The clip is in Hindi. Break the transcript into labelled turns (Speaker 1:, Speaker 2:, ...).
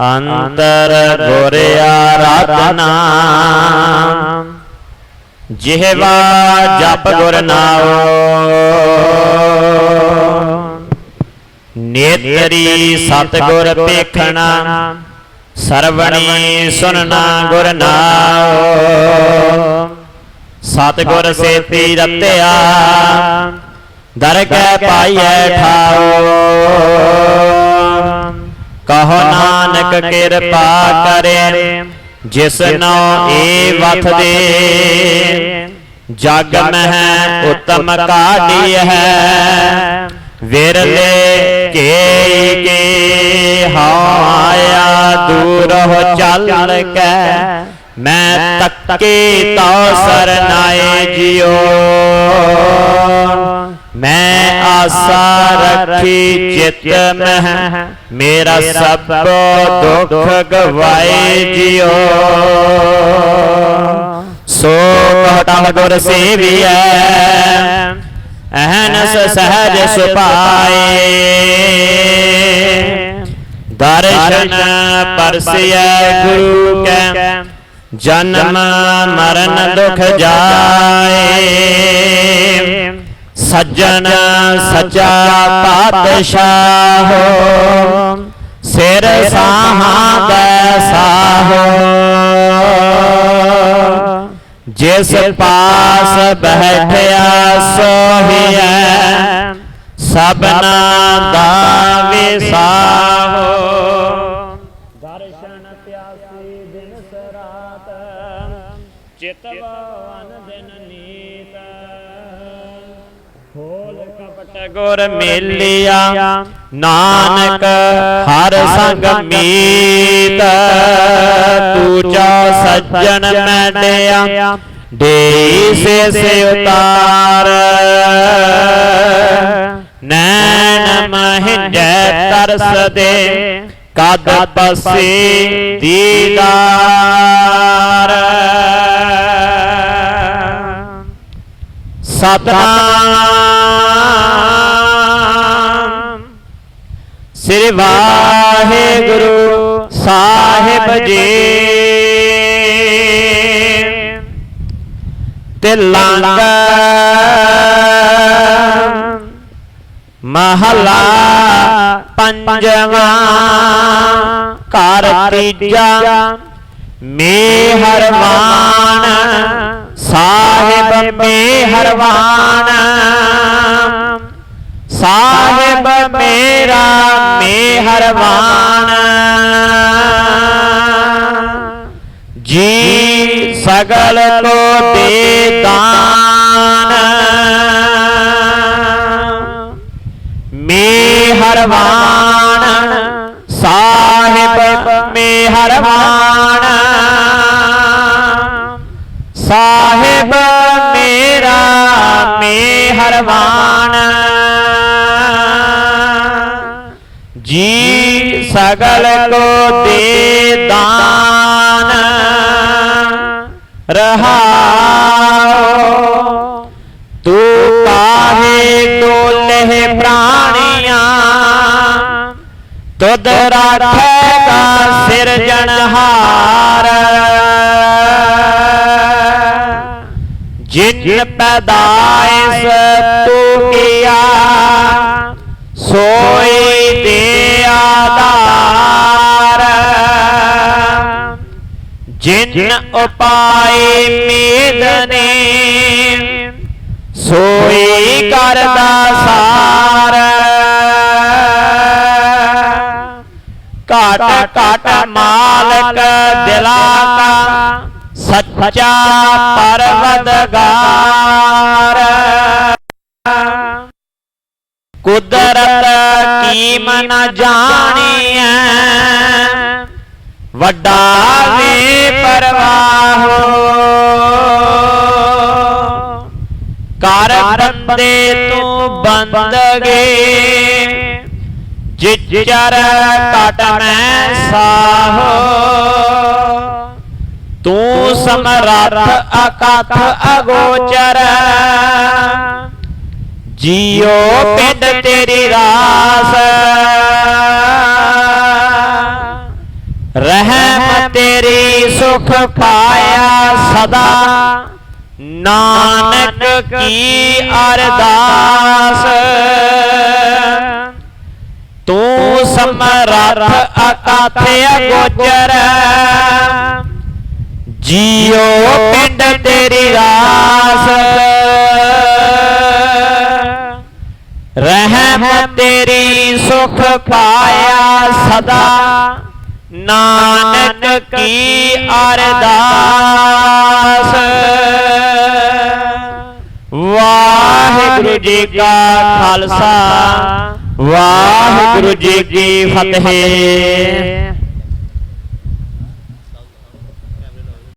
Speaker 1: ਅੰਤਰ ਗੁਰ ਆਰਾਧਨਾ ਜਿਹਵਾ ਜਪ ਗੁਰ ਨਾਉ। ਨੇਤਰੀ ਸਤਗੁਰ ਪੇਖਣਾ ਸਰਵਣੀ ਸੁਨਣਾ ਗੁਰ ਨਾਉ। ਸਤਗੁਰ ਸੇਤੀ ਰਤਿਆ। ਦਰਗਹਿ ਪਾਈਐ ਠਾਉ। ਕਹੋ ਨਾਨਕ ਕਿਰਪਾ ਕਰੇ ਜਿਸ ਨੋ ਏ ਵਥ ਦੇ ਜਗ ਮਹਿ ਉਤਮ ਕਾਢੀ ਹੈ। ਵਿਰਲੇ ਕੇ ਕੇ ਹਾਇਆ ਦੂਰ ਹੋ ਚੱਲ ਕੇ। ਮੈਂ ਤੱਕੇ ਤਉ ਸਰਨਾਏ ਜਿਉ। आशा रखी चितन है। मेरा सब दुख गवाए जियो। सो हटा गुर सेवी अहनस सहज सुपाए दर्शन परसिय गुरु के। जन्म मरण दुख जाए। सज्जन सचा पातशाह। सिर साहा साहो जिस पास बैठया सोहिया सबना दा साहो
Speaker 2: दर्शन प्यासी दिन सरात दिन
Speaker 1: नीता ਖੋਲ ਕਪਟ ਗੁਰ ਮੇਲਿਆ। ਨਾਨਕ ਹਰ ਸੰਗ ਮੀਤ। ਤੂਜਾ ਸੱਜਣ ਮੈਡਿਆ। ਦੇ ਸੇ ਸੇ ਉਤਾਰ ਨੈਣ ਮਹਿੰਜੈ ਤਰਸ ਦੇ। ਕਦ ਪਸੇ ਦੀਦਾਰ। ਸਤਨਾਮ ਵਾਹਿਗੁਰੂ ਸਾਹਿਬ ਜੀ। ਤਿਲੰਗ ਮਹਲਾ ਪੰਜਵਾਂ ਘਰ ਤੀਜਾ ਮੇਹਰਵਾਨ ਸਾਹਿਬ ਮੇਹਰਵਾਨ परवान जी सगल को दे दान। में हरवान साहेब में हरवान साहेब मेरा में हरवान सगल को दे दान रहा तू काहे तो लह प्राणिया? तुद राखेगा सिरजनहार जिन पैदाइश तू किया, सोई दिया। जिन उपाय मेदने। सोई कर दार काट काट मालक दिलाता। सच्चा परवदगार कुदरत की मन जानी जानिए। वड्डा परवाहो। कार बंदे तू बंदगे। जिजर कट मैं साहो। तू समरथ अकथ अगोचर। जियो पिंड तेरी रास। रह ਤੇਰੀ ਸੁਖ ਪਾਇਆ ਸਦਾ। ਨਾਨਕ ਕੀ ਅਰਦਾਸ। ਤੂੰ ਸਮਰੱਥ ਅਕਥ ਅਗੋਚਰ। ਜੀਉ ਪਿੰਡ ਤੇਰੀ ਰਾਸ। ਰਹਿਮ ਤੇਰੀ ਸੁਖ ਪਾਇਆ ਸਦਾ। नानक की अरदास। वाहेगुरु जी का खालसा। वाहेगुरु जी की फतेह।